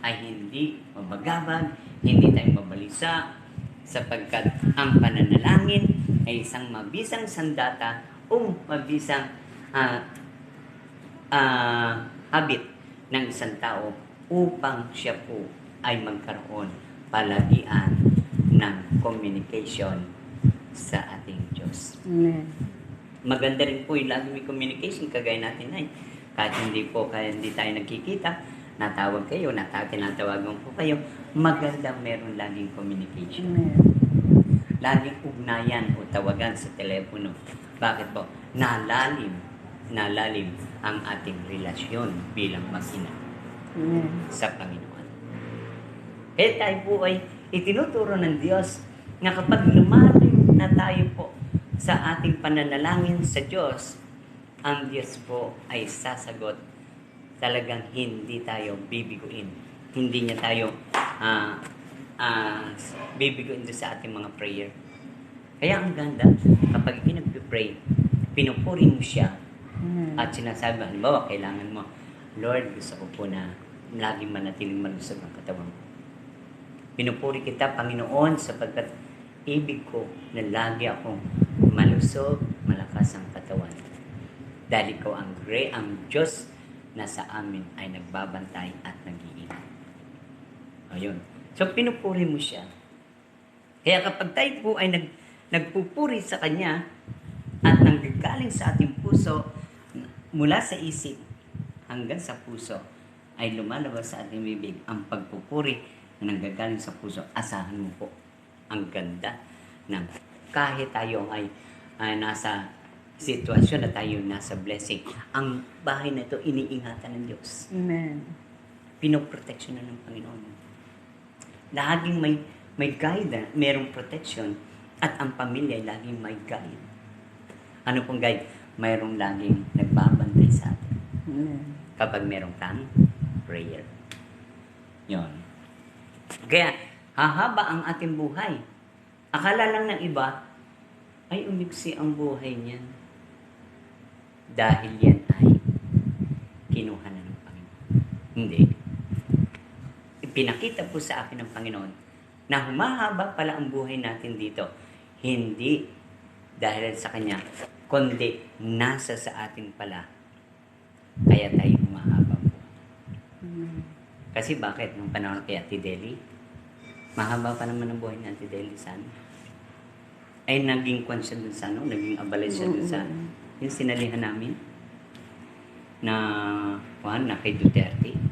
ay hindi mabagabag, hindi tayo mabalisa, sapagkat ang pananalangin ay isang mabisang sandata o mabisang ah, ah, habit ng isang tao upang siya po ay magkaroon palagian ng communication sa ating Diyos. Amen. Maganda rin po yung lagi may communication kagaya natin ay kahit hindi po kaya hindi tayo nagkikita, natawag kayo, natawag, tinatawagan po kayo, maganda meron laging communication. Amen. Laging ugnayan o tawagan sa telepono. Bakit po? Nalalim, nalalim ang ating relasyon bilang mag-ina Amen. sa Panginoon. Kaya tayo po ay itinuturo ng Diyos na kapag lumalim na tayo po sa ating pananalangin sa Diyos, ang Diyos po ay sasagot. Talagang hindi tayo bibiguin. Hindi niya tayo ah ah, bibiguin doon sa ating mga prayer. Kaya ang ganda, kapag pinag-pray, pinupuri mo siya, Amen. at sinasabi, halimbawa, kailangan mo, Lord, gusto ko po na laging manatiling malusog ang katawan ko. Pinupuri kita, Panginoon, sapagkat ibig ko na lagi akong malusog, malakas ang katawan. Dahil ikaw ang gre, ang Diyos na sa amin ay nagbabantay at nag-iingat. Ayun. So, pinupuri mo siya. Kaya kapag tayo po ay nag, nagpupuri sa Kanya at nanggagaling sa ating puso mula sa isip hanggang sa puso ay lumalabas sa ating bibig ang pagpupuri na nanggagaling sa puso. Asahan mo po ang ganda ng kahit tayo ay, ay nasa sitwasyon na tayo nasa blessing. Ang bahay na ito iniingatan ng Diyos Amen. pinoproteksyon na ng Panginoon. Laging may may guide, merong protection at ang pamilya ay laging may guide. Ano pong guide? Mayroong laging nagbabantay sa atin Amen. kapag merong kang prayer. Yon. Kaya, hahaba ang ating buhay. Akala lang ng iba, ay umiksi ang buhay niyan. Dahil yan ay kinuha na ng Panginoon. Hindi. Ipinakita po sa akin ng Panginoon na humahaba pala ang buhay natin dito. Hindi dahil sa Kanya, kundi nasa sa atin pala. Kaya tayo humahaba po. Amen. Kasi bakit? Nung panahon kay Ate Deli, mahaba pa naman ang buhay ni Ate Deli sana. Ay naging kwan siya dun sa ano, naging abalay siya dun sa yung sinalihan namin na kwan na kay Duterte.